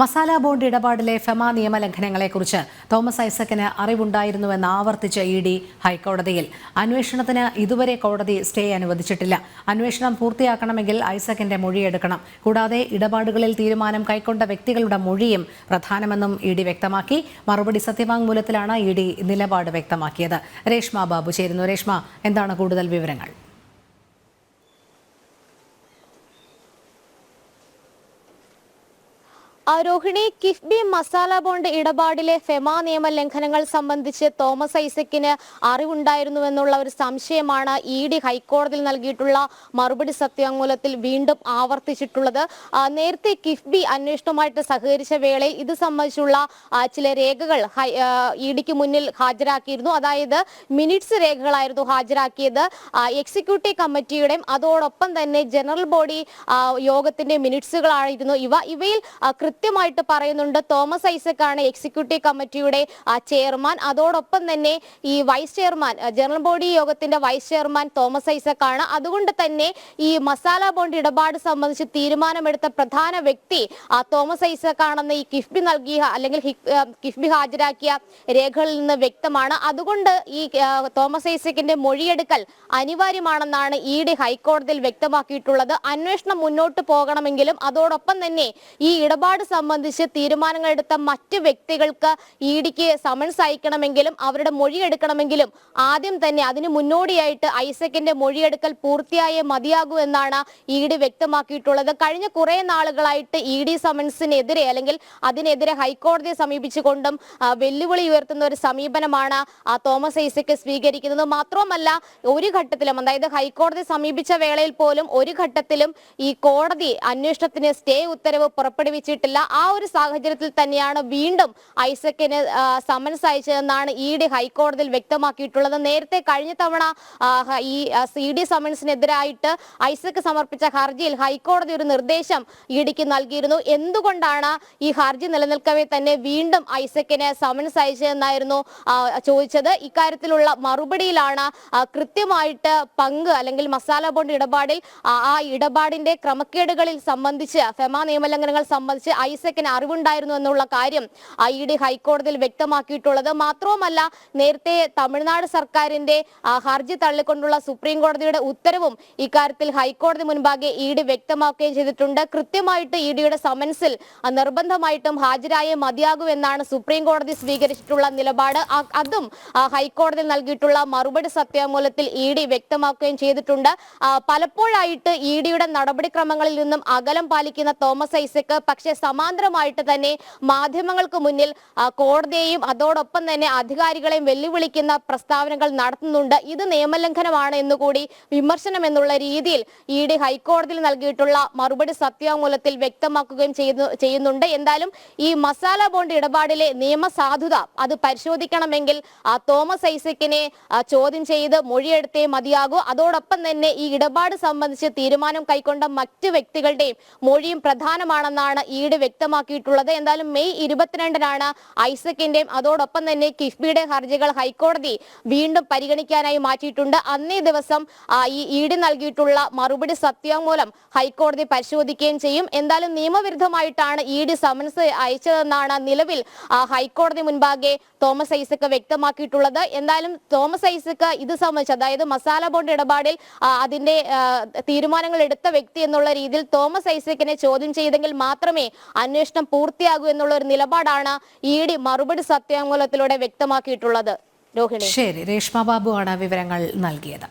Masala bond ഇടപാടിലെ FEMA നിയമലംഘനങ്ങളെക്കുറിച്ച് Thomas ഐസക്കിന് അറിവുണ്ടായിരുന്നുവെന്ന് ആവർത്തിച്ച ഇ ഡി ഹൈക്കോടതിയിൽ. അന്വേഷണത്തിന് ഇതുവരെ കോടതി സ്റ്റേ അനുവദിച്ചിട്ടില്ല. അന്വേഷണം പൂർത്തിയാക്കണമെങ്കിൽ ഐസക്കിന്റെ മൊഴിയെടുക്കണം കൂടാതെ ഇടപാടുകളിൽ തീരുമാനം കൈക്കൊണ്ട വ്യക്തികളുടെ മൊഴിയും പ്രധാനമെന്നും ഇ ഡി വ്യക്തമാക്കി. മറുപടി സത്യവാങ്മൂലത്തിലാണ് ഇ ഡി നിലപാട് വ്യക്തമാക്കിയത്. രേഷ്മ ബാബു ചേരുന്നു. രേഷ്മ എന്താണ് കൂടുതൽ വിവരങ്ങൾ? ആ, രോഹിണി കിഫ്ബി മസാല ബോണ്ട് ഇടപാടിലെ ഫെമ നിയമ ലംഘനങ്ങൾ സംബന്ധിച്ച് തോമസ് ഐസക്കിന് അറിവുണ്ടായിരുന്നുവെന്നുള്ള ഒരു സംശയമാണ് ഇ ഡി ഹൈക്കോടതിയിൽ നൽകിയിട്ടുള്ള മറുപടി സത്യാങ്മൂലത്തിൽ വീണ്ടും ആവർത്തിച്ചിട്ടുള്ളത്. നേരത്തെ കിഫ്ബി അന്വേഷണവുമായിട്ട് സഹകരിച്ച വേളയിൽ ഇത് സംബന്ധിച്ചുള്ള ചില രേഖകൾ ഇ ഡിക്ക് മുന്നിൽ ഹാജരാക്കിയിരുന്നു. അതായത് മിനിറ്റ്സ് രേഖകളായിരുന്നു ഹാജരാക്കിയത്. എക്സിക്യൂട്ടീവ് കമ്മിറ്റിയുടെയും അതോടൊപ്പം തന്നെ ജനറൽ ബോഡി യോഗത്തിന്റെ മിനിറ്റ്സുകളായിരുന്നു ഇവ. ഇവയിൽ കൃത്യമായിട്ട് പറയുന്നുണ്ട്. തോമസ് ഐസക് ആണ് എക്സിക്യൂട്ടീവ് കമ്മിറ്റിയുടെ ചെയർമാൻ അതോടൊപ്പം തന്നെ ഈ വൈസ് ചെയർമാൻ ജനറൽ ബോഡി യോഗത്തിന്റെ വൈസ് ചെയർമാൻ തോമസ് ഐസക് ആണ് അതുകൊണ്ട് തന്നെ ഈ മസാല ബോണ്ട് ഇടപാട് സംബന്ധിച്ച് തീരുമാനമെടുത്ത പ്രധാന വ്യക്തി ആ, തോമസ് ഐസക് ആണെന്ന് ഈ കിഫ്ബി നൽകിയ അല്ലെങ്കിൽ കിഫ്ബി ഹാജരാക്കിയ രേഖകളിൽ നിന്ന് വ്യക്തമാണ്. അതുകൊണ്ട് ഈ തോമസ് ഐസക്കിന്റെ മൊഴിയെടുക്കൽ അനിവാര്യമാണെന്നാണ് ഇ ഡി ഹൈക്കോടതിയിൽ വ്യക്തമാക്കിയിട്ടുള്ളത്. അന്വേഷണം മുന്നോട്ട് പോകണമെങ്കിലും അതോടൊപ്പം തന്നെ ഈ ഇടപാട് സംബന്ധിച്ച് തീരുമാനങ്ങൾ എടുത്ത മറ്റ് വ്യക്തികൾക്ക് ഇ ഡിക്ക് സമൻസ് അയക്കണമെങ്കിലും അവരുടെ മൊഴിയെടുക്കണമെങ്കിലും ആദ്യം തന്നെ അതിന് മുന്നോടിയായിട്ട് ഐസക്കിന്റെ മൊഴിയെടുക്കൽ പൂർത്തിയായേ മതിയാകൂ എന്നാണ് ഇ ഡി വ്യക്തമാക്കിയിട്ടുള്ളത്. കഴിഞ്ഞ കുറെ നാളുകളായിട്ട് ഇ ഡി സമൻസിനെതിരെ അല്ലെങ്കിൽ അതിനെതിരെ ഹൈക്കോടതിയെ സമീപിച്ചുകൊണ്ടും വെല്ലുവിളി ഉയർത്തുന്ന ഒരു സമീപനമാണ് തോമസ് ഐസക്ക് സ്വീകരിക്കുന്നത്. മാത്രവുമല്ല ഒരു ഘട്ടത്തിലും അതായത് ഹൈക്കോടതി സമീപിച്ച വേളയിൽ പോലും ഒരു ഘട്ടത്തിലും ഈ കോടതി അന്വേഷണത്തിന് സ്റ്റേ ഉത്തരവ് പുറപ്പെടുവിച്ചിട്ടില്ല. ആ ഒരു സാഹചര്യത്തിൽ തന്നെയാണ് വീണ്ടും ഐസക്കിന് സമൻസ് അയച്ചതെന്നാണ് ഇ ഡി ഹൈക്കോടതിയിൽ വ്യക്തമാക്കിയിട്ടുള്ളത്. നേരത്തെ കഴിഞ്ഞ തവണ ഈ സി ഡി സമൻസിനെതിരായിട്ട് ഐസക്ക് സമർപ്പിച്ച ഹർജിയിൽ ഹൈക്കോടതി ഒരു നിർദ്ദേശം ഇ ഡിക്ക് നൽകിയിരുന്നു. എന്തുകൊണ്ടാണ് ഈ ഹർജി നിലനിൽക്കവേ തന്നെ വീണ്ടും ഐസക്കിന് സമൻസ് അയച്ചതെന്നായിരുന്നു ചോദിച്ചത്? ഇക്കാര്യത്തിലുള്ള മറുപടിയിലാണ് കൃത്യമായിട്ട് പങ്ക് അല്ലെങ്കിൽ മസാല ബോണ്ട് ഇടപാടിൽ ആ ഇടപാടിന്റെ ക്രമക്കേടുകളിൽ സംബന്ധിച്ച് ഫെമ നിയമലംഘനങ്ങൾ സംബന്ധിച്ച് ഐസക്കിന് അറിവുണ്ടായിരുന്നു എന്നുള്ള കാര്യം ഐ ഡി ഹൈക്കോടതിയിൽ വ്യക്തമാക്കിയിട്ടുള്ളത്. മാത്രവുമല്ല നേരത്തെ തമിഴ്നാട് സർക്കാരിന്റെ ഹർജി തള്ളിക്കൊണ്ടുള്ള സുപ്രീം കോടതിയുടെ ഉത്തരവും ഇക്കാര്യത്തിൽ ഹൈക്കോടതി മുൻപാകെ ഇ ഡി വ്യക്തമാക്കുകയും ചെയ്തിട്ടുണ്ട്. കൃത്യമായിട്ട് ഇ ഡിയുടെ സമൻസിൽ നിർബന്ധമായിട്ടും ഹാജരായേ മതിയാകൂ എന്നാണ് സുപ്രീം കോടതി സ്വീകരിച്ചിട്ടുള്ള നിലപാട്. അതും ഹൈക്കോടതിയിൽ നൽകിയിട്ടുള്ള മറുപടി സത്യാമൂലത്തിൽ ഇ ഡി വ്യക്തമാക്കുകയും ചെയ്തിട്ടുണ്ട്. പലപ്പോഴായിട്ട് ഇ ഡിയുടെ നടപടിക്രമങ്ങളിൽ നിന്നും അകലം പാലിക്കുന്ന തോമസ് ഐസക് പക്ഷേ സമാന്തരമായിട്ട് തന്നെ മാധ്യമങ്ങൾക്ക് മുന്നിൽ കോടതിയെയും അതോടൊപ്പം തന്നെ അധികാരികളെയും വെല്ലുവിളിക്കുന്ന പ്രസ്താവനകൾ നടത്തുന്നുണ്ട്. ഇത് നിയമലംഘനമാണ് എന്നുകൂടി വിമർശനം എന്നുള്ള രീതിയിൽ ഇ ഡി ഹൈക്കോടതിയിൽ നൽകിയിട്ടുള്ള മറുപടി സത്യാമൂലത്തിൽ വ്യക്തമാക്കുകയും ചെയ്യുന്നു ചെയ്യുന്നുണ്ട്. എന്തായാലും ഈ മസാല ബോണ്ട് ഇടപാടിലെ നിയമസാധുത അത് പരിശോധിക്കണമെങ്കിൽ തോമസ് ഐസക്കിനെ ചോദ്യം ചെയ്ത് മൊഴിയെടുത്തേ മതിയാകൂ. അതോടൊപ്പം തന്നെ ഈ ഇടപാട് സംബന്ധിച്ച് തീരുമാനം കൈക്കൊണ്ട മറ്റ് വ്യക്തികളുടെയും മൊഴിയും പ്രധാനമാണെന്നാണ് ഡി വ്യക്തമാക്കിയിട്ടുള്ളത്. എന്തായാലും മെയ് ഇരുപത്തിരണ്ടിനാണ് ഐസക്കിന്റെയും അതോടൊപ്പം തന്നെ കിഫ്ബിയുടെ ഹർജികൾ ഹൈക്കോടതി വീണ്ടും പരിഗണിക്കാനായി മാറ്റിയിട്ടുണ്ട്. അന്നേ ദിവസം ഈ ഇ നൽകിയിട്ടുള്ള മറുപടി സത്യവാങ്മൂലം ഹൈക്കോടതി പരിശോധിക്കുകയും ചെയ്യും. എന്തായാലും നിയമവിരുദ്ധമായിട്ടാണ് ഇ സമൻസ് അയച്ചതെന്നാണ് നിലവിൽ ഹൈക്കോടതി മുൻപാകെ തോമസ് ഐസക്ക് വ്യക്തമാക്കിയിട്ടുള്ളത്. എന്തായാലും തോമസ് ഐസക്ക് ഇത് സംബന്ധിച്ച് അതായത് മസാല ബോണ്ട് ഇടപാടിൽ അതിന്റെ തീരുമാനങ്ങൾ എടുത്ത വ്യക്തി എന്നുള്ള രീതിയിൽ തോമസ് ഐസക്കിനെ ചോദ്യം ചെയ്തെങ്കിൽ മാത്രമേ അന്വേഷണം പൂർത്തിയാകൂ എന്നുള്ള ഒരു നിലപാടാണ് ഇ ഡി മറുപടി സത്യാമൂലത്തിലൂടെ വ്യക്തമാക്കിയിട്ടുള്ളത്. രോഹിണി. ശരി രേഷ്മ ബാബു ആണ് വിവരങ്ങൾ നൽകിയത്.